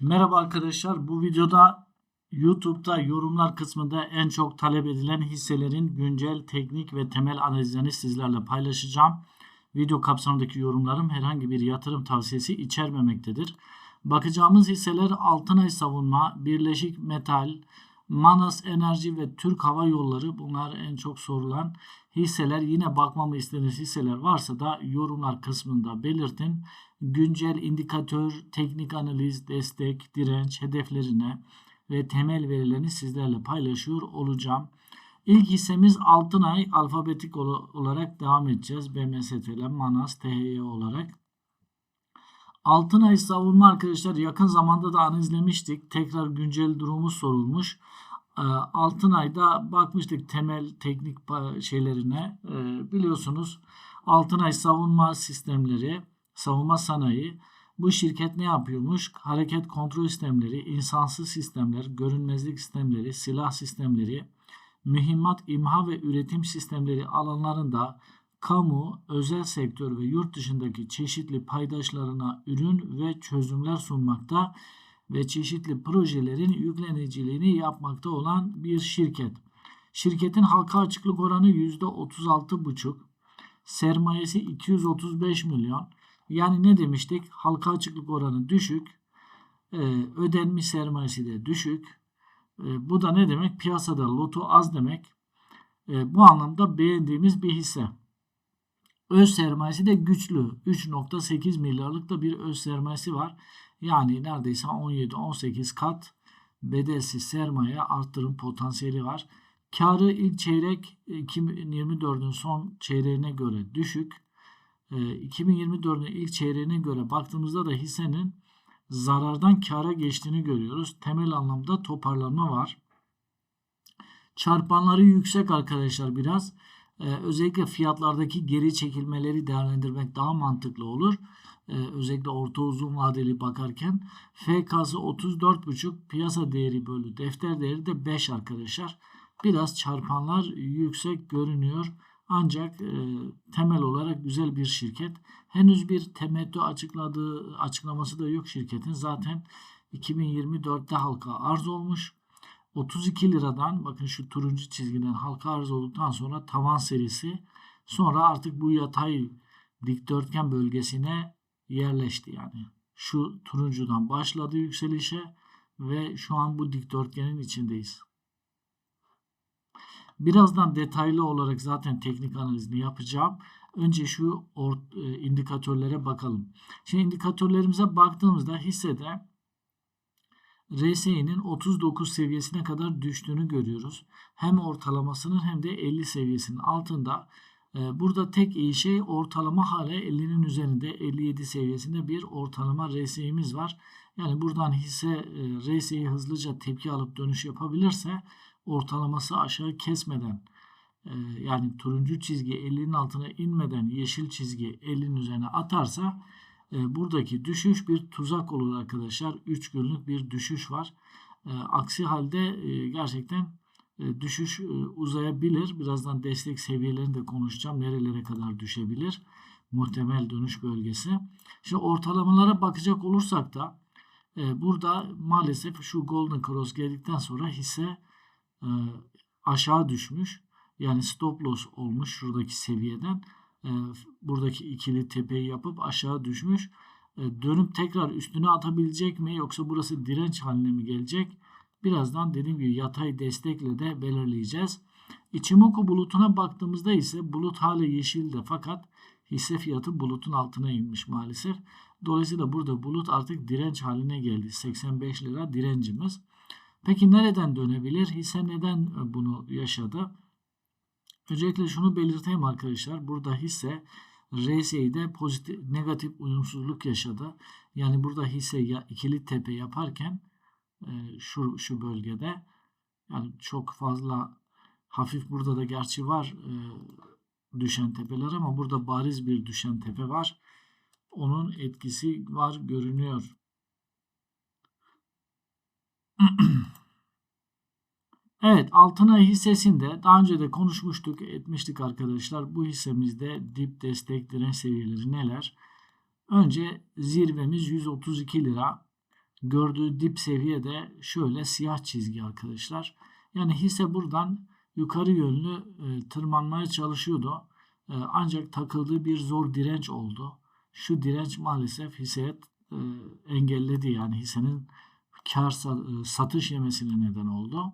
Merhaba arkadaşlar. Bu videoda YouTube'da yorumlar kısmında en çok talep edilen hisselerin güncel teknik ve temel analizlerini sizlerle paylaşacağım. Video kapsamındaki yorumlarım herhangi bir yatırım tavsiyesi içermemektedir. Bakacağımız hisseler Altınay Savunma, Birleşik Metal, Manas Enerji ve Türk Hava Yolları bunlar en çok sorulan hisseler. Yine bakmamı istediğiniz hisseler varsa da yorumlar kısmında belirtin. Güncel indikatör, teknik analiz, destek, direnç hedeflerine ve temel verilerini sizlerle paylaşıyor olacağım. İlk hissemiz Altınay alfabetik ol- olarak devam edeceğiz. BMST'le Manas, THY olarak. Altınay savunma arkadaşlar yakın zamanda da analizlemiştik. Tekrar güncel durumu sorulmuş. Ee, Altınay'da bakmıştık temel teknik şeylerine. Ee, Biliyorsunuz Altınay savunma sistemleri, savunma sanayi. Bu şirket ne yapıyormuş? Hareket kontrol sistemleri, insansız sistemler, görünmezlik sistemleri, silah sistemleri, mühimmat imha ve üretim sistemleri alanlarında kamu, özel sektör ve yurt dışındaki çeşitli paydaşlarına ürün ve çözümler sunmakta ve çeşitli projelerin yükleniciliğini yapmakta olan bir şirket. Şirketin halka açıklık oranı %36,5, sermayesi 235 milyon. Yani ne demiştik? Halka açıklık oranı düşük, e, ödenmiş sermayesi de düşük. E, bu da ne demek? Piyasada lotu az demek. E, bu anlamda beğendiğimiz bir hisse. Öz sermayesi de güçlü. 3.8 milyarlık da bir öz sermayesi var. Yani neredeyse 17-18 kat bedelsiz sermaye arttırım potansiyeli var. Karı ilk çeyrek 2024'ün son çeyreğine göre düşük. E, 2024'ün ilk çeyreğine göre baktığımızda da hissenin zarardan kara geçtiğini görüyoruz. Temel anlamda toparlanma var. Çarpanları yüksek arkadaşlar biraz. Ee, özellikle fiyatlardaki geri çekilmeleri değerlendirmek daha mantıklı olur. Ee, özellikle orta uzun vadeli bakarken FK'sı 34.5 piyasa değeri bölü defter değeri de 5 arkadaşlar. Biraz çarpanlar yüksek görünüyor. Ancak e, temel olarak güzel bir şirket. Henüz bir temettü açıkladığı açıklaması da yok şirketin. Zaten 2024'te halka arz olmuş. 32 liradan bakın şu turuncu çizgiden halka arz olduktan sonra tavan serisi sonra artık bu yatay dikdörtgen bölgesine yerleşti yani. Şu turuncudan başladı yükselişe ve şu an bu dikdörtgenin içindeyiz. Birazdan detaylı olarak zaten teknik analizini yapacağım. Önce şu ort, e, indikatörlere bakalım. Şimdi indikatörlerimize baktığımızda hissede RSI'nin 39 seviyesine kadar düştüğünü görüyoruz. Hem ortalamasının hem de 50 seviyesinin altında. Ee, Burada tek iyi şey ortalama hala 50'nin üzerinde 57 seviyesinde bir ortalama RSI'miz var. Yani buradan hisse e, RSI hızlıca tepki alıp dönüş yapabilirse ortalaması aşağı kesmeden e, yani turuncu çizgi 50'nin altına inmeden yeşil çizgi 50'nin üzerine atarsa e, buradaki düşüş bir tuzak olur arkadaşlar. 3 günlük bir düşüş var. E, aksi halde gerçekten düşüş uzayabilir. Birazdan destek seviyelerini de konuşacağım. Nerelere kadar düşebilir? Muhtemel dönüş bölgesi. Şimdi ortalamalara bakacak olursak da burada maalesef şu Golden Cross geldikten sonra hisse aşağı düşmüş. Yani stop loss olmuş şuradaki seviyeden. E, buradaki ikili tepeyi yapıp aşağı düşmüş. E, dönüp tekrar üstüne atabilecek mi yoksa burası direnç haline mi gelecek? Birazdan dediğim gibi yatay destekle de belirleyeceğiz. Ichimoku bulutuna baktığımızda ise bulut hala yeşilde fakat hisse fiyatı bulutun altına inmiş maalesef. Dolayısıyla burada bulut artık direnç haline geldi. 85 lira direncimiz. Peki nereden dönebilir? Hisse neden bunu yaşadı? Öncelikle şunu belirteyim arkadaşlar. Burada hisse RSI'de pozitif negatif uyumsuzluk yaşadı. Yani burada hisse ya, ikili tepe yaparken e, şu şu bölgede yani çok fazla hafif burada da gerçi var e, düşen tepeler ama burada bariz bir düşen tepe var. Onun etkisi var görünüyor. Evet Altınay hissesinde daha önce de konuşmuştuk etmiştik arkadaşlar. Bu hissemizde dip destek direnç seviyeleri neler? Önce zirvemiz 132 lira. gördüğü dip seviye de şöyle siyah çizgi arkadaşlar. Yani hisse buradan yukarı yönlü e, tırmanmaya çalışıyordu. E, ancak takıldığı bir zor direnç oldu. Şu direnç maalesef hisseye e, engelledi. Yani hissenin kar e, satış yemesine neden oldu.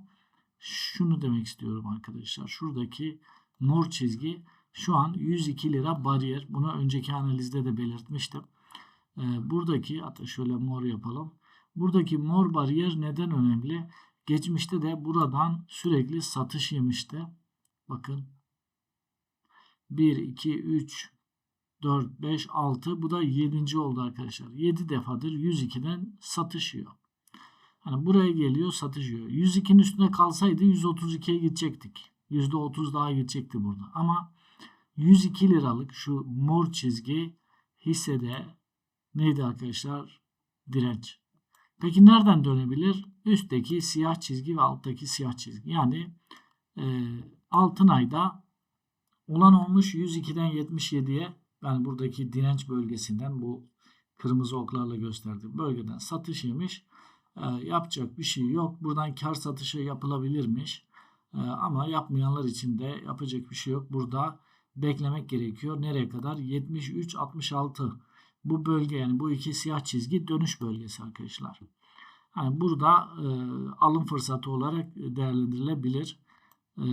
Şunu demek istiyorum arkadaşlar. Şuradaki mor çizgi şu an 102 lira bariyer. Bunu önceki analizde de belirtmiştim. E, buradaki hatta şöyle mor yapalım. Buradaki mor bariyer neden önemli? Geçmişte de buradan sürekli satış yemişti. Bakın 1, 2, 3, 4, 5, 6 bu da 7. oldu arkadaşlar. 7 defadır 102'den satışıyor. Hani buraya geliyor satışıyor. 102'nin üstünde kalsaydı 132'ye gidecektik. %30 daha gidecekti burada. Ama 102 liralık şu mor çizgi hissede neydi arkadaşlar? Direnç. Peki nereden dönebilir? Üstteki siyah çizgi ve alttaki siyah çizgi. Yani e, altın ayda olan olmuş 102'den 77'ye yani buradaki direnç bölgesinden bu kırmızı oklarla gösterdiğim bölgeden satış yemiş. E, yapacak bir şey yok. Buradan kar satışı yapılabilirmiş. E, ama yapmayanlar için de yapacak bir şey yok. Burada beklemek gerekiyor. Nereye kadar? 73-66 bu bölge yani bu iki siyah çizgi dönüş bölgesi arkadaşlar. Hani burada e, alım fırsatı olarak değerlendirilebilir e,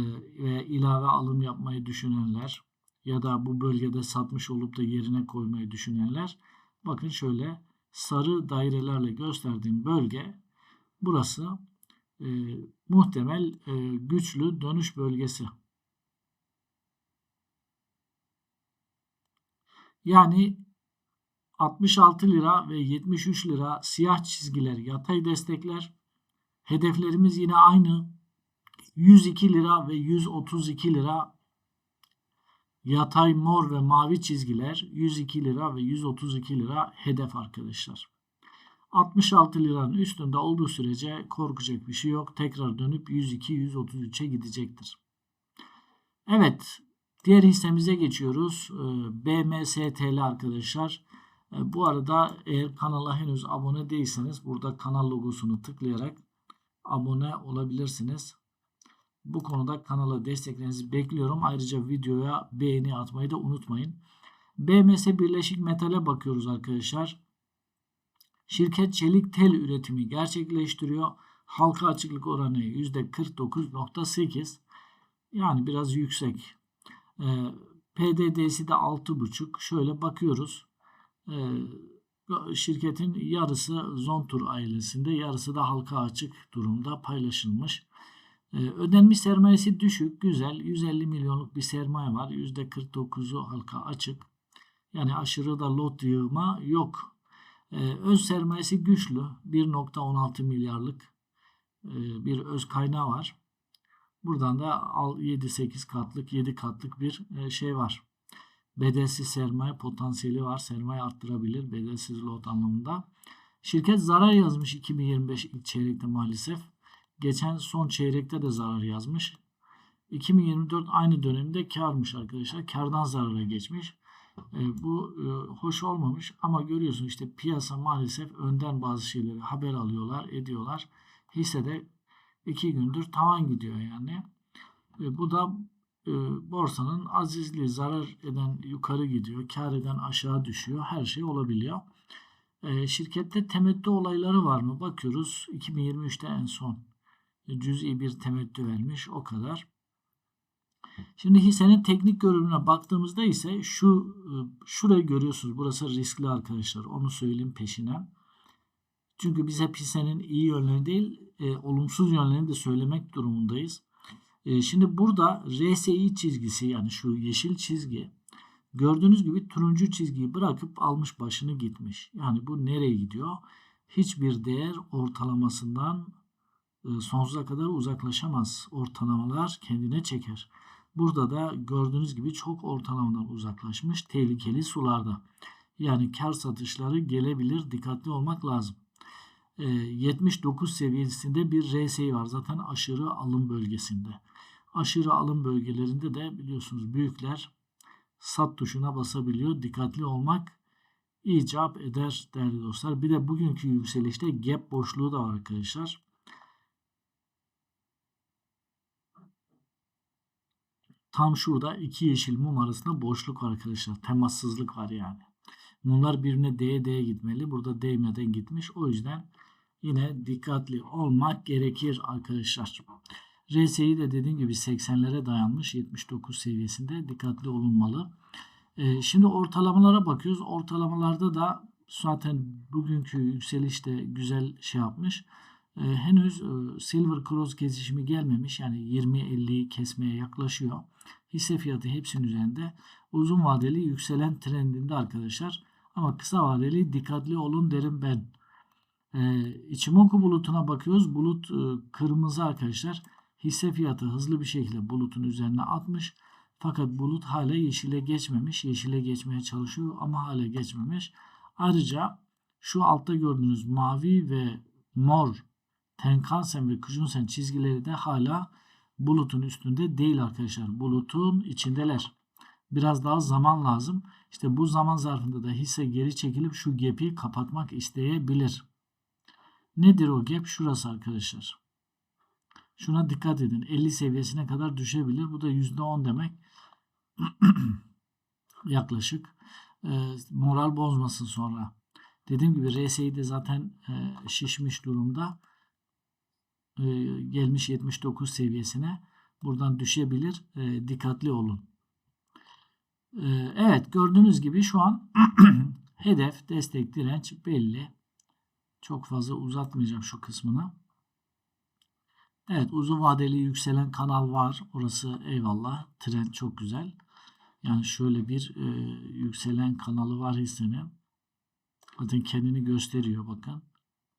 ve ilave alım yapmayı düşünenler ya da bu bölgede satmış olup da yerine koymayı düşünenler bakın şöyle sarı dairelerle gösterdiğim bölge burası e, muhtemel e, güçlü dönüş bölgesi. Yani 66 lira ve 73 lira siyah çizgiler yatay destekler. Hedeflerimiz yine aynı. 102 lira ve 132 lira yatay mor ve mavi çizgiler 102 lira ve 132 lira hedef arkadaşlar. 66 liranın üstünde olduğu sürece korkacak bir şey yok. Tekrar dönüp 102-133'e gidecektir. Evet. Diğer hissemize geçiyoruz. BMSTL arkadaşlar. E, bu arada eğer kanala henüz abone değilseniz burada kanal logosunu tıklayarak abone olabilirsiniz. Bu konuda kanala desteklerinizi bekliyorum. Ayrıca videoya beğeni atmayı da unutmayın. BMS Birleşik Metal'e bakıyoruz arkadaşlar. Şirket çelik tel üretimi gerçekleştiriyor. Halka açıklık oranı %49.8. Yani biraz yüksek. E, PDD'si de 6.5. Şöyle bakıyoruz. Ee, şirketin yarısı Zontur ailesinde, yarısı da halka açık durumda paylaşılmış. Ee, ödenmiş sermayesi düşük, güzel. 150 milyonluk bir sermaye var. %49'u halka açık. Yani aşırı da lot yığma yok. Ee, öz sermayesi güçlü. 1.16 milyarlık e, bir öz kaynağı var. Buradan da 7-8 katlık, 7 katlık bir e, şey var bedelsiz sermaye potansiyeli var. Sermaye arttırabilir bedelsiz lot anlamında. Şirket zarar yazmış 2025 ilk çeyrekte maalesef. Geçen son çeyrekte de zarar yazmış. 2024 aynı dönemde karmış arkadaşlar. Kardan zarara geçmiş. E, bu e, hoş olmamış ama görüyorsun işte piyasa maalesef önden bazı şeyleri haber alıyorlar, ediyorlar. Hissede iki gündür tavan gidiyor yani. E, bu da e, borsanın azizliği zarar eden yukarı gidiyor, kar eden aşağı düşüyor. Her şey olabiliyor. E, şirkette temettü olayları var mı? Bakıyoruz 2023'te en son cüz'i bir temettü vermiş. O kadar. Şimdi hissenin teknik görünümüne baktığımızda ise şu e, şurayı görüyorsunuz. Burası riskli arkadaşlar. Onu söyleyeyim peşine. Çünkü biz hep hissenin iyi yönlerini değil, e, olumsuz yönlerini de söylemek durumundayız. E, şimdi burada RSI çizgisi yani şu yeşil çizgi gördüğünüz gibi turuncu çizgiyi bırakıp almış başını gitmiş. Yani bu nereye gidiyor? Hiçbir değer ortalamasından sonsuza kadar uzaklaşamaz. Ortalamalar kendine çeker. Burada da gördüğünüz gibi çok ortalamadan uzaklaşmış tehlikeli sularda. Yani kar satışları gelebilir. Dikkatli olmak lazım. 79 e, seviyesinde bir RSI var. Zaten aşırı alım bölgesinde. Aşırı alım bölgelerinde de biliyorsunuz büyükler sat tuşuna basabiliyor. Dikkatli olmak icap eder değerli dostlar. Bir de bugünkü yükselişte gap boşluğu da var arkadaşlar. Tam şurada iki yeşil mum arasında boşluk var arkadaşlar. Temassızlık var yani. Mumlar birbirine değe değe gitmeli. Burada değmeden gitmiş. O yüzden yine dikkatli olmak gerekir arkadaşlar. RSI de dediğim gibi 80'lere dayanmış. 79 seviyesinde dikkatli olunmalı. Ee, şimdi ortalamalara bakıyoruz. Ortalamalarda da zaten bugünkü yükselişte güzel şey yapmış. Ee, henüz e, Silver Cross kesişimi gelmemiş. Yani 20-50'yi kesmeye yaklaşıyor. Hisse fiyatı hepsinin üzerinde. Uzun vadeli yükselen trendinde arkadaşlar. Ama kısa vadeli dikkatli olun derim ben. Ee, Ichimoku bulutuna bakıyoruz. Bulut e, kırmızı arkadaşlar. Hisse fiyatı hızlı bir şekilde bulutun üzerine atmış. Fakat bulut hala yeşile geçmemiş. Yeşile geçmeye çalışıyor ama hala geçmemiş. Ayrıca şu altta gördüğünüz mavi ve mor Tenkan-sen ve Kujun-sen çizgileri de hala bulutun üstünde değil arkadaşlar. Bulutun içindeler. Biraz daha zaman lazım. İşte bu zaman zarfında da hisse geri çekilip şu gap'i kapatmak isteyebilir. Nedir o gap? Şurası arkadaşlar. Şuna dikkat edin. 50 seviyesine kadar düşebilir. Bu da %10 demek. Yaklaşık. E, moral bozmasın sonra. Dediğim gibi RSI de zaten e, şişmiş durumda. E, gelmiş 79 seviyesine. Buradan düşebilir. E, dikkatli olun. E, evet gördüğünüz gibi şu an hedef, destek, direnç belli. Çok fazla uzatmayacağım şu kısmını. Evet uzun vadeli yükselen kanal var. Orası eyvallah. Trend çok güzel. Yani şöyle bir e, yükselen kanalı var hissenin. Zaten kendini gösteriyor bakın.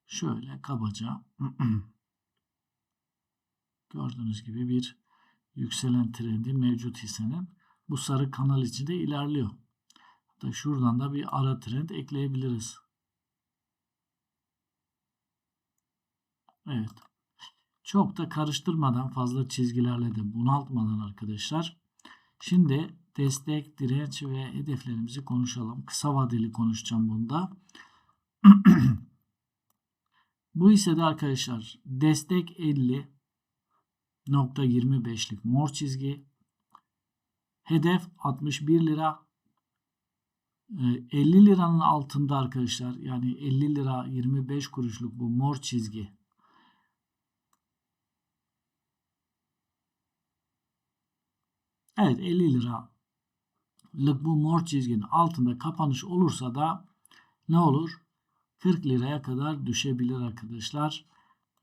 Şöyle kabaca gördüğünüz gibi bir yükselen trendi mevcut hissenin. Bu sarı kanal içinde ilerliyor. Hatta şuradan da bir ara trend ekleyebiliriz. Evet. Çok da karıştırmadan fazla çizgilerle de bunaltmadan arkadaşlar. Şimdi destek, direnç ve hedeflerimizi konuşalım. Kısa vadeli konuşacağım bunda. Bu hissede arkadaşlar destek 50.25'lik mor çizgi. Hedef 61 lira. 50 ee, liranın altında arkadaşlar yani 50 lira 25 kuruşluk bu mor çizgi Evet 50 liralık bu mor çizginin altında kapanış olursa da ne olur? 40 liraya kadar düşebilir arkadaşlar.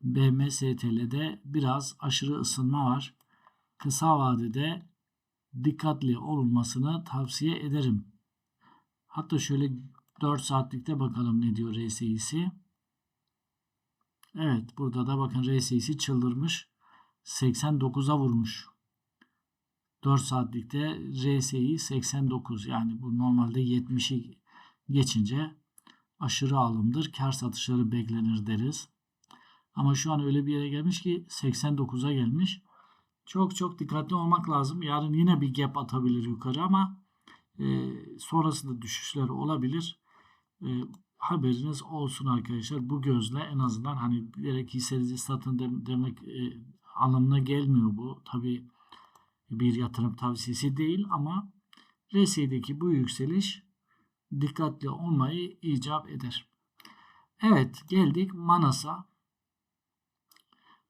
BMSTL'de biraz aşırı ısınma var. Kısa vadede dikkatli olunmasını tavsiye ederim. Hatta şöyle 4 saatlikte bakalım ne diyor RSI'si. Evet burada da bakın RSI'si çıldırmış. 89'a vurmuş. 4 saatlikte RSI 89 yani bu normalde 70'i geçince aşırı alımdır. Kar satışları beklenir deriz. Ama şu an öyle bir yere gelmiş ki 89'a gelmiş. Çok çok dikkatli olmak lazım. Yarın yine bir gap atabilir yukarı ama e, sonrasında düşüşler olabilir. E, haberiniz olsun arkadaşlar. Bu gözle en azından hani direkt hissenizi satın de, demek e, anlamına gelmiyor bu. Tabii bir yatırım tavsiyesi değil ama RSI'deki bu yükseliş dikkatli olmayı icap eder. Evet geldik Manas'a.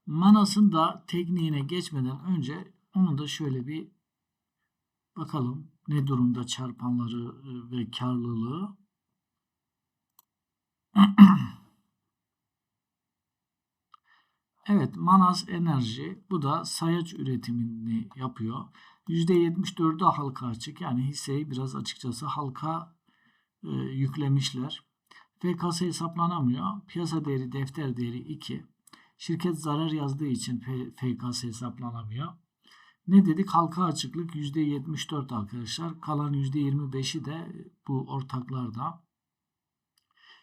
Manas'ın da tekniğine geçmeden önce onu da şöyle bir bakalım ne durumda çarpanları e, ve karlılığı. Evet Manas Enerji bu da sayaç üretimini yapıyor. %74'ü halka açık yani hisseyi biraz açıkçası halka e, yüklemişler. FKS hesaplanamıyor. Piyasa değeri defter değeri 2. Şirket zarar yazdığı için FKS hesaplanamıyor. Ne dedik? Halka açıklık %74 arkadaşlar. Kalan %25'i de bu ortaklarda.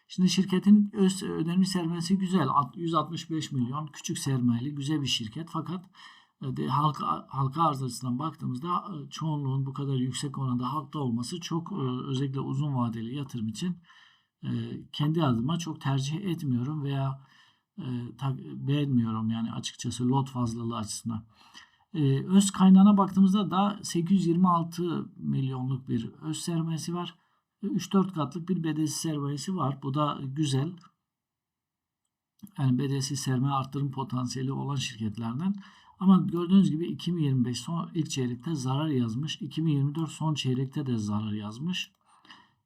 Şimdi şirketin önemli sermayesi güzel. 165 milyon küçük sermayeli güzel bir şirket. Fakat E, halka, halka arz açısından baktığımızda e, çoğunluğun bu kadar yüksek oranda halkta olması çok e, özellikle uzun vadeli yatırım için kendi adıma çok tercih etmiyorum veya beğenmiyorum yani açıkçası lot fazlalığı açısından. E, öz kaynağına baktığımızda da 826 milyonluk bir öz sermayesi var. 3-4 katlık bir bedesi sermayesi var. Bu da güzel. Yani bedesi sermaye arttırım potansiyeli olan şirketlerden. Ama gördüğünüz gibi 2025 son ilk çeyrekte zarar yazmış. 2024 son çeyrekte de zarar yazmış.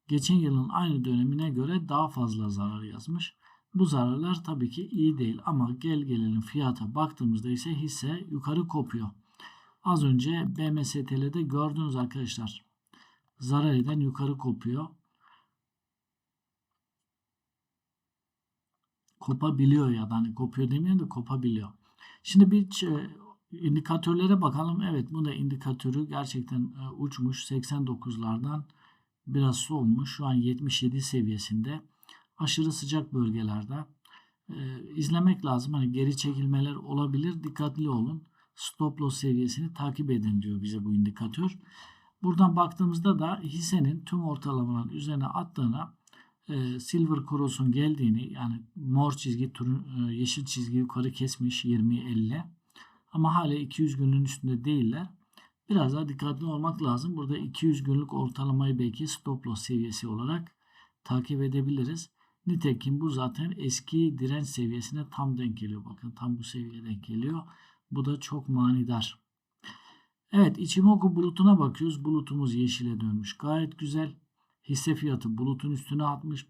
Geçen yılın aynı dönemine göre daha fazla zarar yazmış. Bu zararlar tabii ki iyi değil ama gel gelelim fiyata baktığımızda ise hisse yukarı kopuyor. Az önce BMSTL'de gördünüz arkadaşlar. Zarar eden yukarı kopuyor. Kopabiliyor ya da hani kopuyor demeyelim de kopabiliyor. Şimdi bir indikatörlere bakalım. Evet bu da indikatörü gerçekten e, uçmuş. 89'lardan biraz soğumuş. Şu an 77 seviyesinde. Aşırı sıcak bölgelerde. E, izlemek lazım. Hani geri çekilmeler olabilir. Dikkatli olun. Stop loss seviyesini takip edin diyor bize bu indikatör. Buradan baktığımızda da hissenin tüm ortalamaların üzerine attığına e, Silver Cross'un geldiğini yani mor çizgi turun, e, yeşil çizgi yukarı kesmiş 20-50 ama hala 200 günün üstünde değiller. Biraz daha dikkatli olmak lazım. Burada 200 günlük ortalamayı belki stop loss seviyesi olarak takip edebiliriz. Nitekim bu zaten eski direnç seviyesine tam denk geliyor. Bakın tam bu seviyeye denk geliyor. Bu da çok manidar. Evet Ichimoku bulutuna bakıyoruz. Bulutumuz yeşile dönmüş. Gayet güzel. Hisse fiyatı bulutun üstüne atmış.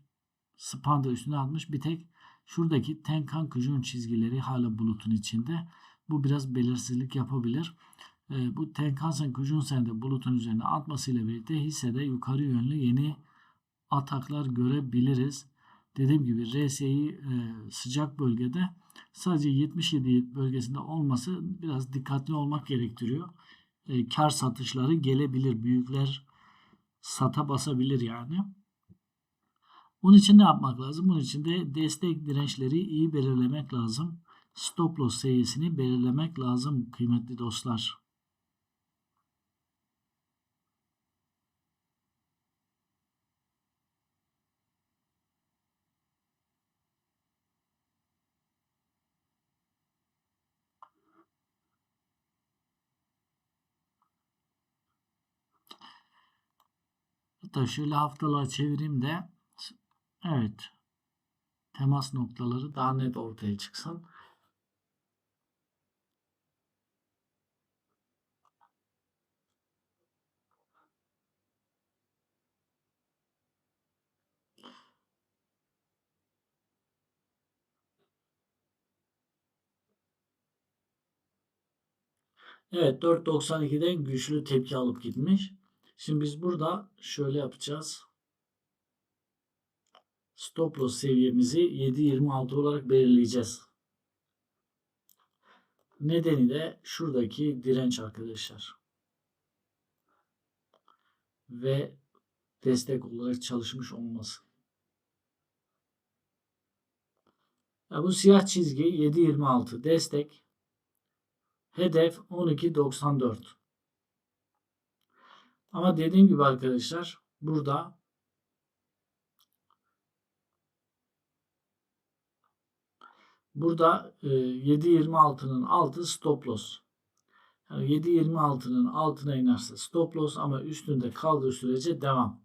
Span da üstüne atmış. Bir tek şuradaki Tenkan Kijun çizgileri hala bulutun içinde. Bu biraz belirsizlik yapabilir. E, bu Tenkan Kijun de bulutun üzerine atmasıyla birlikte hissede yukarı yönlü yeni ataklar görebiliriz. Dediğim gibi RSI e, sıcak bölgede sadece 77 bölgesinde olması biraz dikkatli olmak gerektiriyor. E, kar satışları gelebilir. Büyükler sata basabilir yani. Bunun için ne yapmak lazım? Bunun için de destek dirençleri iyi belirlemek lazım. Stop loss seviyesini belirlemek lazım kıymetli dostlar. Hatta şöyle haftalığa çevireyim de evet temas noktaları daha net ortaya çıksın. Evet 4.92'den güçlü tepki alıp gitmiş. Şimdi biz burada şöyle yapacağız. Stop loss seviyemizi 7.26 olarak belirleyeceğiz. Nedeni de şuradaki direnç arkadaşlar. Ve destek olarak çalışmış olması. Ya bu siyah çizgi 7.26 destek. Hedef 12.94. Ama dediğim gibi arkadaşlar burada burada e, 7.26'nın altı stop loss. Yani 7.26'nın altına inerse stop loss ama üstünde kaldığı sürece devam.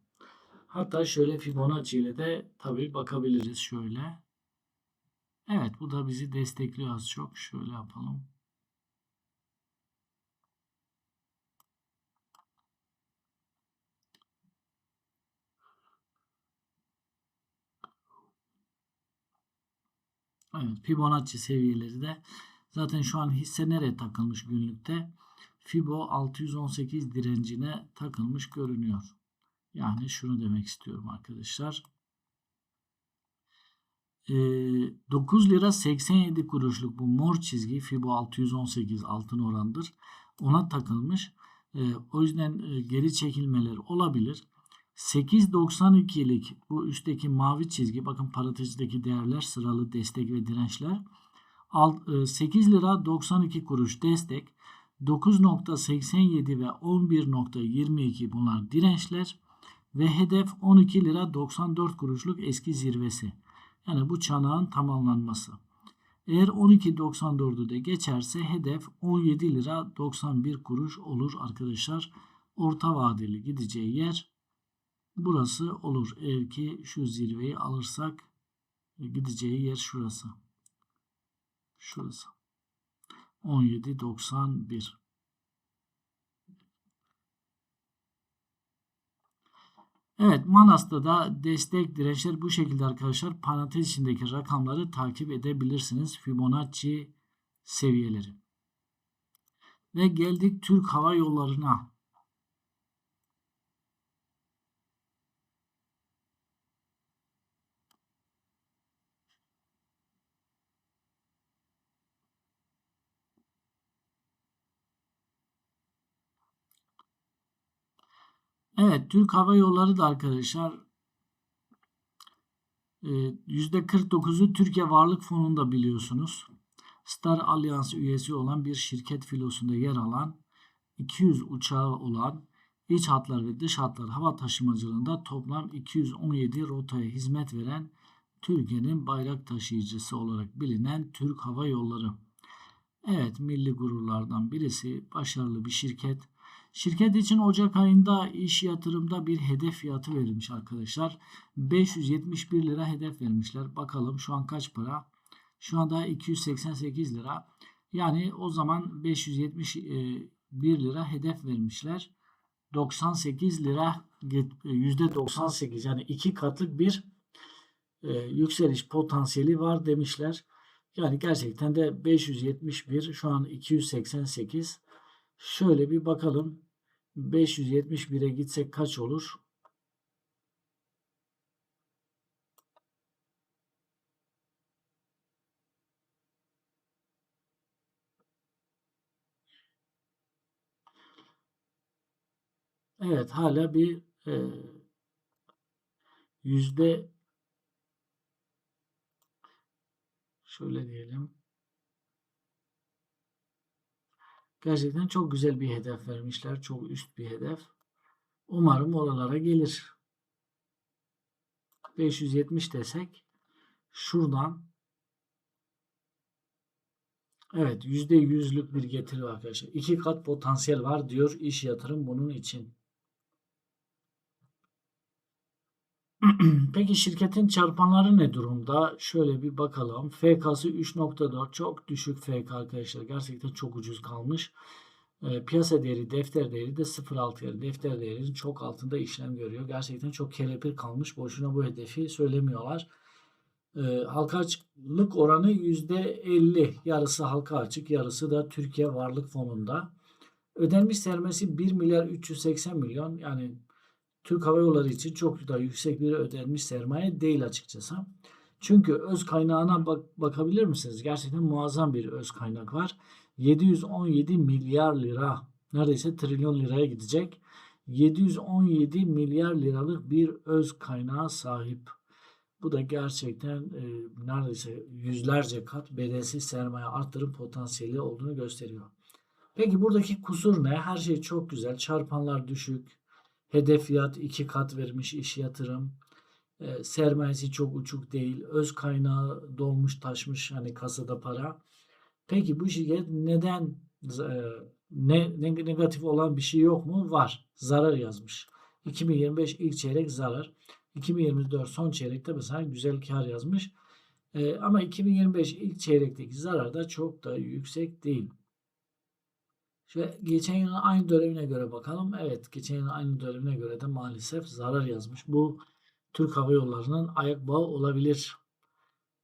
Hatta şöyle Fibonacci ile de tabii bakabiliriz şöyle. Evet bu da bizi destekliyor az çok. Şöyle yapalım. Evet, Fibonacci seviyeleri de zaten şu an hisse nereye takılmış günlükte? Fibo 618 direncine takılmış görünüyor. Yani şunu demek istiyorum arkadaşlar. 9 lira 87 kuruşluk bu mor çizgi Fibo 618 altın orandır. Ona takılmış. O yüzden geri çekilmeler olabilir. 8.92'lik bu üstteki mavi çizgi bakın parantezindeki değerler sıralı destek ve dirençler 8 lira 92 kuruş destek, 9.87 ve 11.22 bunlar dirençler ve hedef 12 lira 94 kuruşluk eski zirvesi. Yani bu çanağın tamamlanması. Eğer 12.94'ü de geçerse hedef 17 lira 91 kuruş olur arkadaşlar. Orta vadeli gideceği yer burası olur. Eğer ki şu zirveyi alırsak gideceği yer şurası. Şurası. 17.91 Evet Manas'ta da destek dirençler bu şekilde arkadaşlar. Parantez içindeki rakamları takip edebilirsiniz. Fibonacci seviyeleri. Ve geldik Türk Hava Yolları'na. Evet Türk Hava Yolları da arkadaşlar %49'u Türkiye Varlık Fonu'nda biliyorsunuz. Star Alliance üyesi olan bir şirket filosunda yer alan 200 uçağı olan iç hatlar ve dış hatlar hava taşımacılığında toplam 217 rotaya hizmet veren Türkiye'nin bayrak taşıyıcısı olarak bilinen Türk Hava Yolları. Evet milli gururlardan birisi başarılı bir şirket. Şirket için Ocak ayında iş yatırımda bir hedef fiyatı verilmiş arkadaşlar. 571 lira hedef vermişler. Bakalım şu an kaç para? Şu anda 288 lira. Yani o zaman 571 lira hedef vermişler. 98 lira %98 yani iki katlık bir e, yükseliş potansiyeli var demişler. Yani gerçekten de 571 şu an 288 Şöyle bir bakalım. 571'e gitsek kaç olur? Evet hala bir e, yüzde şöyle diyelim Gerçekten çok güzel bir hedef vermişler. Çok üst bir hedef. Umarım oralara gelir. 570 desek şuradan evet %100'lük bir getiri var arkadaşlar. İki kat potansiyel var diyor iş yatırım bunun için. Peki şirketin çarpanları ne durumda? Şöyle bir bakalım. FK'sı 3.4 çok düşük FK arkadaşlar. Gerçekten çok ucuz kalmış. E, piyasa değeri, defter değeri de 0.6 yani defter değerinin çok altında işlem görüyor. Gerçekten çok kelepir kalmış. Boşuna bu hedefi söylemiyorlar. E, halka açıklık oranı %50. Yarısı halka açık, yarısı da Türkiye Varlık Fonu'nda. Ödenmiş sermesi 1 milyar 380 milyon. Yani Türk Hava Yolları için çok da yüksek bir ödenmiş sermaye değil açıkçası. Çünkü öz kaynağına bak bakabilir misiniz? Gerçekten muazzam bir öz kaynak var. 717 milyar lira neredeyse trilyon liraya gidecek. 717 milyar liralık bir öz kaynağa sahip. Bu da gerçekten e, neredeyse yüzlerce kat bedelsiz sermaye arttırım potansiyeli olduğunu gösteriyor. Peki buradaki kusur ne? Her şey çok güzel. Çarpanlar düşük. Hedef fiyat iki kat vermiş iş yatırım. E, sermayesi çok uçuk değil. Öz kaynağı dolmuş taşmış hani kasada para. Peki bu şirket neden e, ne, negatif olan bir şey yok mu? Var. Zarar yazmış. 2025 ilk çeyrek zarar. 2024 son çeyrekte mesela güzel kar yazmış. E, ama 2025 ilk çeyrekteki zarar da çok da yüksek değil. Şöyle geçen yılın aynı dönemine göre bakalım. Evet geçen yılın aynı dönemine göre de maalesef zarar yazmış. Bu Türk Hava Yolları'nın ayak bağı olabilir.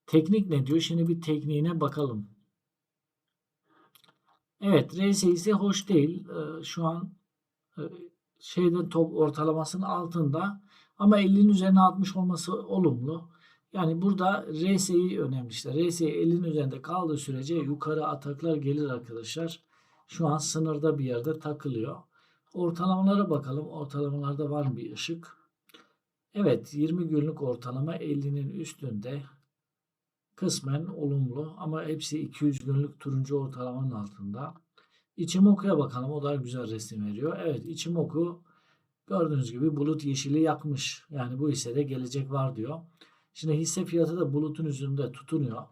Teknik ne diyor? Şimdi bir tekniğine bakalım. Evet RSI hoş değil. Ee, şu an e, şeyden top ortalamasının altında ama 50'nin üzerine 60 olması olumlu. Yani burada RSI önemli işte. RSI 50'nin üzerinde kaldığı sürece yukarı ataklar gelir arkadaşlar. Şu an sınırda bir yerde takılıyor. Ortalamalara bakalım. Ortalamalarda var mı bir ışık? Evet 20 günlük ortalama 50'nin üstünde. kısmen olumlu ama hepsi 200 günlük turuncu ortalamanın altında. İçimoku'ya bakalım. O da güzel resim veriyor. Evet İçimoku gördüğünüz gibi bulut yeşili yakmış. Yani bu hissede gelecek var diyor. Şimdi hisse fiyatı da bulutun üzerinde tutunuyor.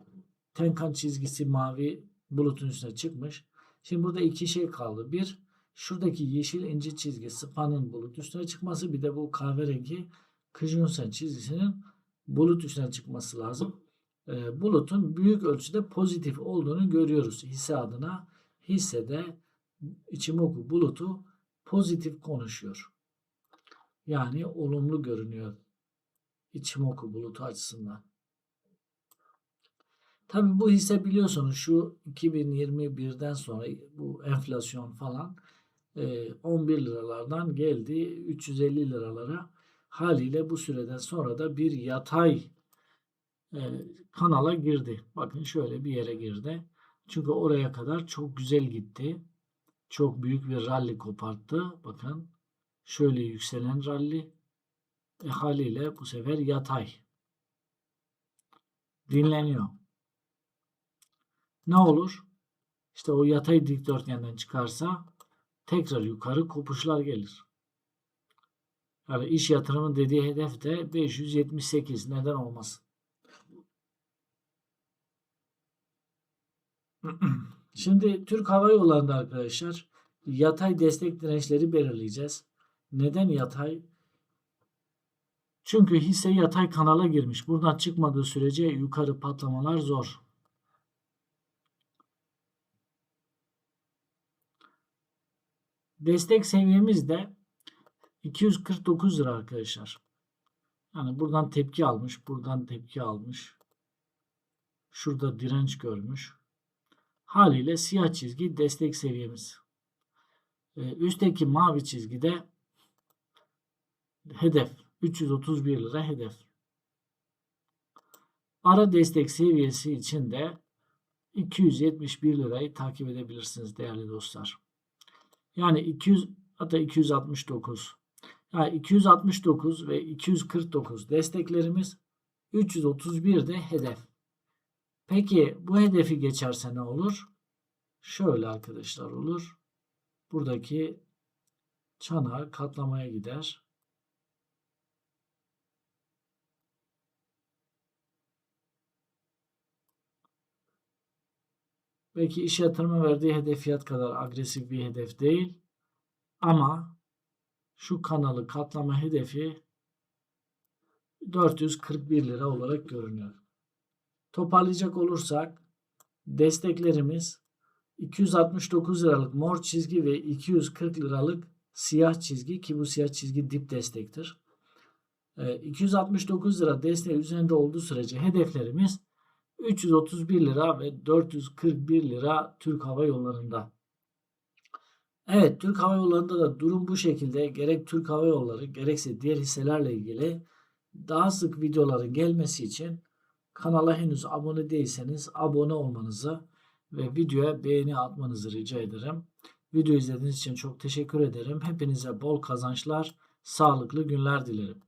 Tenkan çizgisi mavi bulutun üstüne çıkmış. Şimdi burada iki şey kaldı. Bir, şuradaki yeşil ince çizgi spanın bulut üstüne çıkması. Bir de bu kahverengi Kijunsen çizgisinin bulut üstüne çıkması lazım. Ee, bulutun büyük ölçüde pozitif olduğunu görüyoruz hisse adına. Hissede Ichimoku bulutu pozitif konuşuyor. Yani olumlu görünüyor Ichimoku bulutu açısından. Tabii bu hisse biliyorsunuz şu 2021'den sonra bu enflasyon falan e, 11 liralardan geldi 350 liralara. Haliyle bu süreden sonra da bir yatay e, kanala girdi. Bakın şöyle bir yere girdi. Çünkü oraya kadar çok güzel gitti. Çok büyük bir rally koparttı. Bakın şöyle yükselen rally. E, haliyle bu sefer yatay. Dinleniyor. Ne olur? İşte o yatay dikdörtgenden çıkarsa tekrar yukarı kopuşlar gelir. Yani iş yatırımı dediği hedef de 578. Neden olmasın? Şimdi Türk Hava Yolları'nda arkadaşlar yatay destek dirençleri belirleyeceğiz. Neden yatay? Çünkü hisse yatay kanala girmiş. Buradan çıkmadığı sürece yukarı patlamalar zor. Destek seviyemiz de 249 lira arkadaşlar. Yani buradan tepki almış, buradan tepki almış. Şurada direnç görmüş. Haliyle siyah çizgi destek seviyemiz. Ee, üstteki mavi çizgide hedef 331 lira hedef. Ara destek seviyesi için de 271 lirayı takip edebilirsiniz değerli dostlar. Yani 200 hatta 269. Yani 269 ve 249 desteklerimiz 331 de hedef. Peki bu hedefi geçerse ne olur? Şöyle arkadaşlar olur. Buradaki çanağı katlamaya gider. Belki iş yatırımı verdiği hedef fiyat kadar agresif bir hedef değil. Ama şu kanalı katlama hedefi 441 lira olarak görünüyor. Toparlayacak olursak desteklerimiz 269 liralık mor çizgi ve 240 liralık siyah çizgi ki bu siyah çizgi dip destektir. 269 lira desteği üzerinde olduğu sürece hedeflerimiz 331 lira ve 441 lira Türk Hava Yolları'nda. Evet Türk Hava Yolları'nda da durum bu şekilde. Gerek Türk Hava Yolları gerekse diğer hisselerle ilgili daha sık videoların gelmesi için kanala henüz abone değilseniz abone olmanızı ve videoya beğeni atmanızı rica ederim. Video izlediğiniz için çok teşekkür ederim. Hepinize bol kazançlar, sağlıklı günler dilerim.